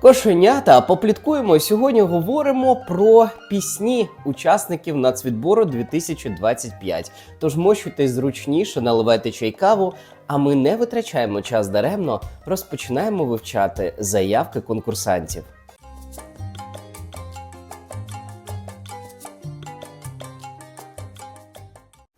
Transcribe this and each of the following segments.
Кошенята, попліткуємо. Сьогодні говоримо про пісні учасників нацвідбору 2025. Тож мощуйтесь зручніше, наливайте чай каву, а ми не витрачаємо час даремно, розпочинаємо вивчати заявки конкурсантів.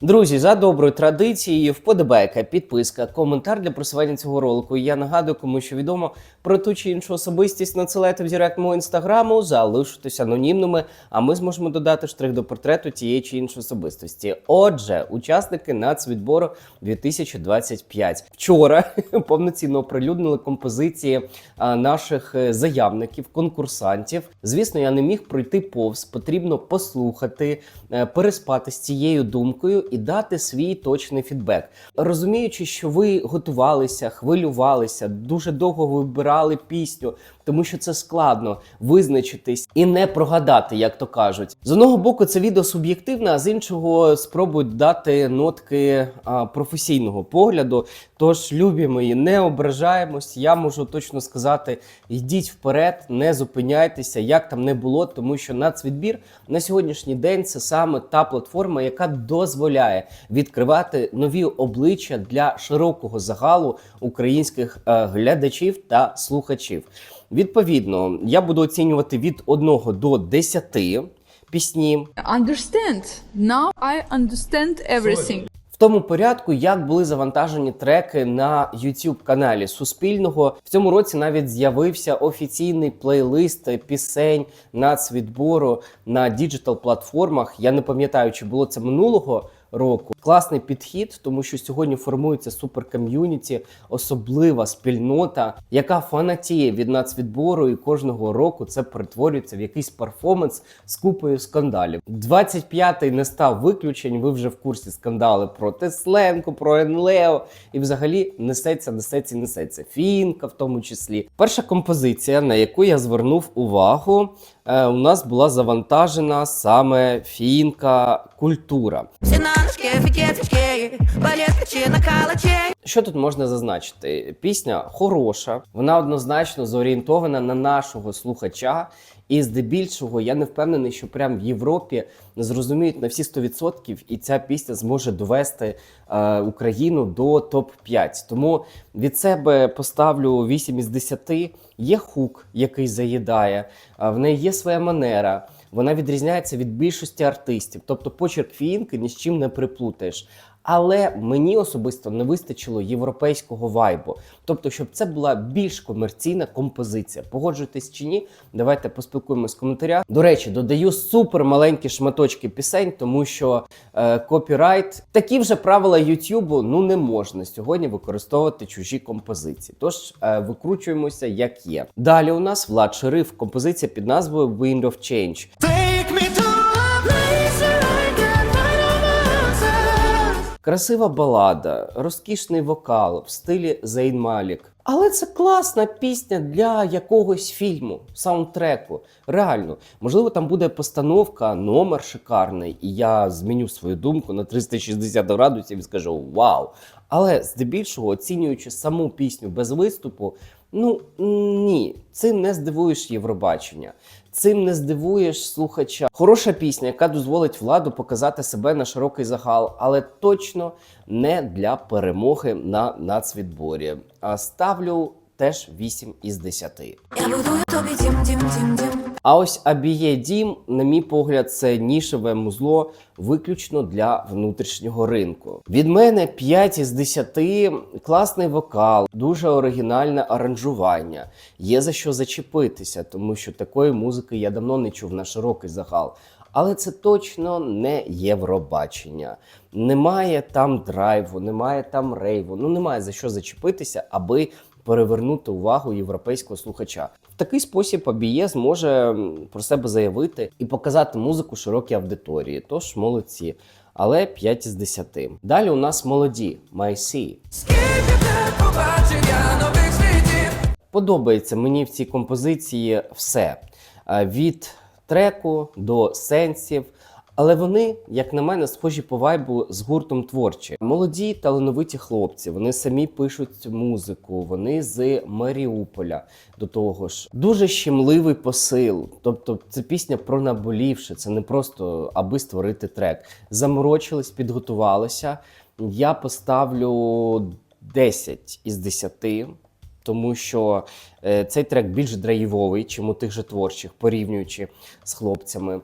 Друзі, за доброю традицією, вподобайка, підписка, коментар для просування цього ролику. Я нагадую, кому що відомо про ту чи іншу особистість, надсилайте в директ мого інстаграму, залишитесь анонімними, а ми зможемо додати штрих до портрету тієї чи іншої особистості. Отже, учасники нацвідбору 2025. Вчора повноцінно оприлюднили композиції наших е, заявників, конкурсантів. Звісно, я не міг пройти повз. Потрібно послухати, е, переспати з цією думкою і дати свій точний фідбек. Розуміючи, що ви готувалися, хвилювалися, дуже довго вибирали пісню, тому що це складно визначитись і не прогадати, як то кажуть. З одного боку, це відео суб'єктивне, а з іншого спробують дати нотки а, професійного погляду. Тож, любі мої, не ображаємось. Я можу точно сказати: йдіть вперед, не зупиняйтеся, як там не було, тому що нацвідбір на сьогоднішній день це саме та платформа, яка дозволяє відкривати нові обличчя для широкого загалу українських е, глядачів та слухачів. Відповідно, я буду оцінювати від 1 до 10 пісні. Understand. Now I understand everything. В тому порядку, як були завантажені треки на youtube каналі Суспільного. В цьому році навіть з'явився офіційний плейлист пісень нацвідбору на діджитал платформах. Я не пам'ятаю, чи було це минулого року. Класний підхід, тому що сьогодні формується суперком'юніті, особлива спільнота, яка фанатіє від нацвідбору, і кожного року це перетворюється в якийсь перформанс з купою скандалів. 25-й не став виключень. Ви вже в курсі скандали про Тесленко, про Енлео, і взагалі несеться, несеться, несеться. Фінка, в тому числі. Перша композиція, на яку я звернув увагу, е, у нас була завантажена саме фінка культура. Все на ножке, фікеточки, балетка. Що тут можна зазначити? Пісня хороша, вона однозначно зорієнтована на нашого слухача. І здебільшого я не впевнений, що прям в Європі зрозуміють на всі 100%, і ця пісня зможе довести е, Україну до топ-5. Тому від себе поставлю 8 із 10. Є хук, який заїдає, а в неї є своя манера. Вона відрізняється від більшості артистів, тобто почерк фіїнки ні з чим не приплутаєш. Але мені особисто не вистачило європейського вайбу. Тобто, щоб це була більш комерційна композиція. Погоджуєтесь чи ні? Давайте поспілкуємось в коментарях. До речі, додаю супер маленькі шматочки пісень, тому що е, копірайт такі вже правила Ютубу ну не можна сьогодні використовувати чужі композиції. Тож е, викручуємося як є. Далі у нас Влад Шериф, композиція під назвою Wind of Change. Красива балада, розкішний вокал в стилі Зейн Малік. Але це класна пісня для якогось фільму, саундтреку. Реально, можливо, там буде постановка, номер шикарний, і я зміню свою думку на 360 градусів і скажу вау. Але здебільшого, оцінюючи саму пісню без виступу, ну ні, цим не здивуєш Євробачення. Цим не здивуєш слухача. Хороша пісня, яка дозволить владу показати себе на широкий загал, але точно не для перемоги на нацвідборі. А ставлю теж 8 із 10. Я тобі дім, дім, дім, дім. А ось Абіє Дім, на мій погляд, це нішеве музло виключно для внутрішнього ринку. Від мене 5 із 10, класний вокал, дуже оригінальне аранжування. Є за що зачепитися, тому що такої музики я давно не чув на широкий загал. Але це точно не Євробачення. Немає там драйву, немає там рейву. Ну немає за що зачепитися, аби перевернути увагу європейського слухача. В такий спосіб Абіє зможе про себе заявити і показати музику широкій аудиторії. Тож молодці. Але 5 із 10. Далі у нас молоді світів. Подобається мені в цій композиції все. Е, Від треку до сенсів, Але вони, як на мене, схожі по вайбу з гуртом творчі. Молоді талановиті хлопці. Вони самі пишуть музику, вони з Маріуполя. До того ж, дуже щемливий посил. Тобто, це пісня про наболівше. Це не просто аби створити трек. Заморочились, підготувалися. Я поставлю 10 із 10 тому що е, цей трек більш драйвовий, чим у тих же творчих, порівнюючи з хлопцями.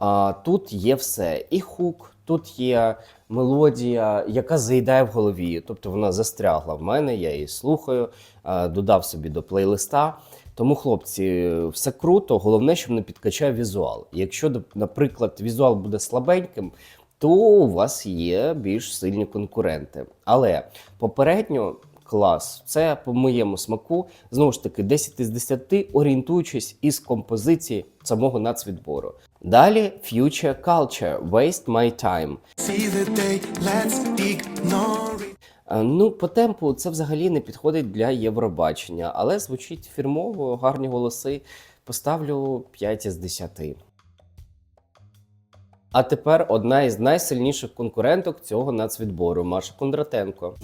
А тут є все: і хук, тут є мелодія, яка заїдає в голові, тобто вона застрягла в мене, я її слухаю, а, додав собі до плейлиста. Тому, хлопці, все круто. Головне, щоб не підкачав візуал. Якщо, наприклад, візуал буде слабеньким, то у вас є більш сильні конкуренти. Але попередньо клас, це по моєму смаку. Знову ж таки, 10 із 10, орієнтуючись із композиції самого нацвідбору. Далі Future Culture Waste My Time. See the day, let's ignore it. Е, Ну, по темпу це взагалі не підходить для Євробачення, але звучить фірмово, гарні голоси. Поставлю 5 із 10. А тепер одна із найсильніших конкуренток цього нацвідбору Маша Кондратенко.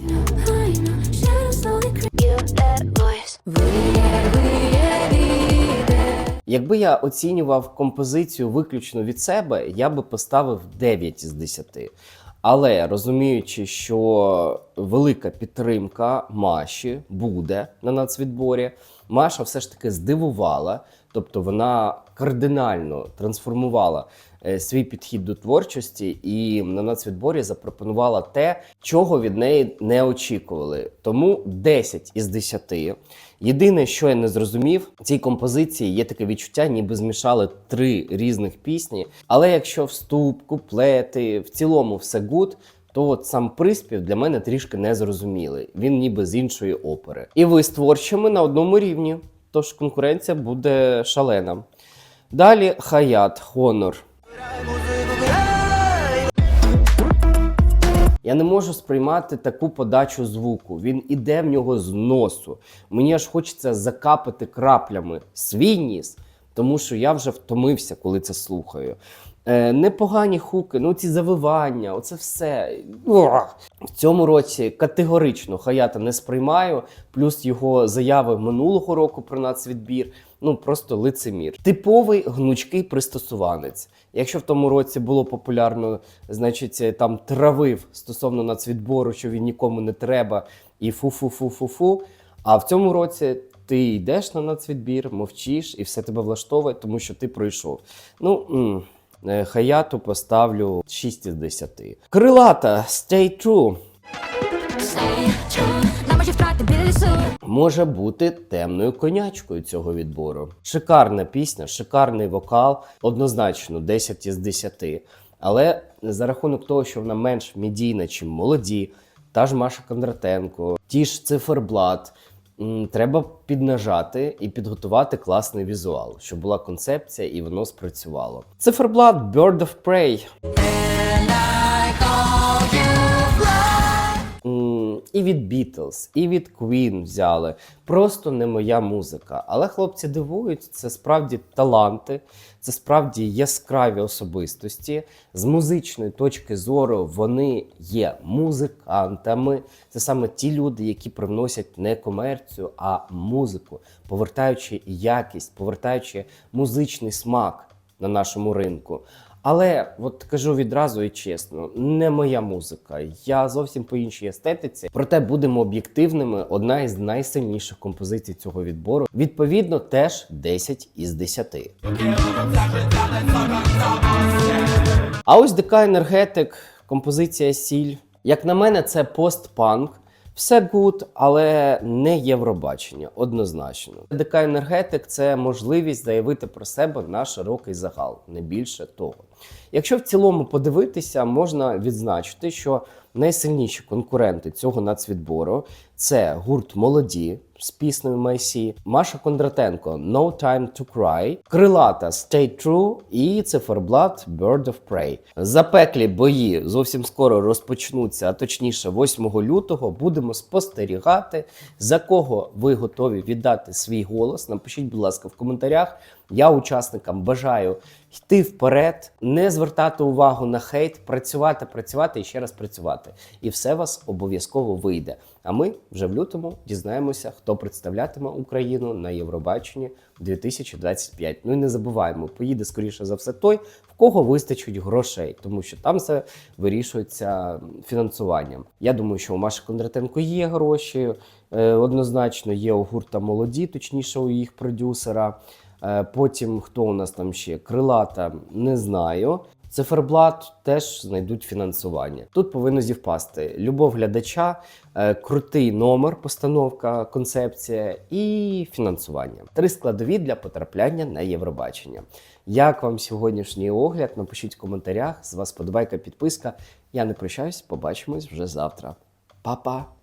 Якби я оцінював композицію виключно від себе, я би поставив 9 з 10. Але розуміючи, що велика підтримка Маші буде на нацвідборі, Маша все ж таки здивувала, тобто вона кардинально трансформувала е, свій підхід до творчості і на нацвідборі запропонувала те, чого від неї не очікували. Тому 10 із 10. Єдине, що я не зрозумів, в цій композиції є таке відчуття, ніби змішали три різних пісні. Але якщо вступ, куплети, в цілому все гуд, то от сам приспів для мене трішки незрозумілий. Він ніби з іншої опери. І ви з творчими на одному рівні. Тож конкуренція буде шалена. Далі Хаят Хонор. Я не можу сприймати таку подачу звуку. Він іде в нього з носу. Мені аж хочеться закапати краплями свій ніс, тому що я вже втомився, коли це слухаю. Е, непогані хуки, ну ці завивання, оце все. В цьому році категорично Хаята не сприймаю, плюс його заяви минулого року про нацвідбір. Ну просто лицемір. Типовий гнучкий пристосуванець. Якщо в тому році було популярно, значить е, там травив стосовно нацвідбору, що він нікому не треба, і фу-фу-фу-фу-фу. А в цьому році ти йдеш на нацвідбір, мовчиш, і все тебе влаштовує, тому що ти пройшов. Ну. е, Хаяту поставлю 6 із 10. Крилата Stay True може бути темною конячкою цього відбору. Шикарна пісня, шикарний вокал, однозначно 10 із 10. Але за рахунок того, що вона менш медійна, чим молоді, та ж Маша Кондратенко, ті ж циферблат. Треба піднажати і підготувати класний візуал, щоб була концепція і воно спрацювало. Циферблат Bird of Prey. І від Beatles, і від Queen взяли. Просто не моя музика. Але хлопці дивують, це справді таланти, це справді яскраві особистості. З музичної точки зору вони є музикантами. Це саме ті люди, які привносять не комерцію, а музику, повертаючи якість, повертаючи музичний смак на нашому ринку. Але от кажу відразу і чесно, не моя музика. Я зовсім по іншій естетиці. Проте будемо об'єктивними. Одна із найсильніших композицій цього відбору. Відповідно, теж 10 із 10. А ось ДК енергетик, композиція сіль. Як на мене, це постпанк. Все гуд, але не Євробачення, однозначно. ДК енергетик це можливість заявити про себе на широкий загал, не більше того. Якщо в цілому подивитися, можна відзначити, що найсильніші конкуренти цього нацвідбору це гурт молоді, з піснею Майсі, Маша Кондратенко No Time to Cry, Крилата Stay True і Циферблат Bird of Prey. Запеклі бої зовсім скоро розпочнуться, а точніше, 8 лютого будемо спостерігати, за кого ви готові віддати свій голос. Напишіть, будь ласка, в коментарях. Я учасникам бажаю йти вперед, не звертати увагу на хейт, працювати, працювати і ще раз працювати. І все вас обов'язково вийде. А ми вже в лютому дізнаємося, хто представлятиме Україну на Євробаченні 2025. Ну і не забуваємо, поїде скоріше за все той, в кого вистачить грошей, тому що там все вирішується фінансуванням. Я думаю, що у Маші Кондратенко є гроші. е, Однозначно є у гурта молоді, точніше у їх продюсера. Е, Потім хто у нас там ще? Крилата, не знаю. Циферблат теж знайдуть фінансування. Тут повинно зівпасти любов глядача, е, крутий номер, постановка, концепція і фінансування. Три складові для потрапляння на Євробачення. Як вам сьогоднішній огляд? Напишіть в коментарях. З вас подобайка, підписка. Я не прощаюсь, побачимось вже завтра. Па-па!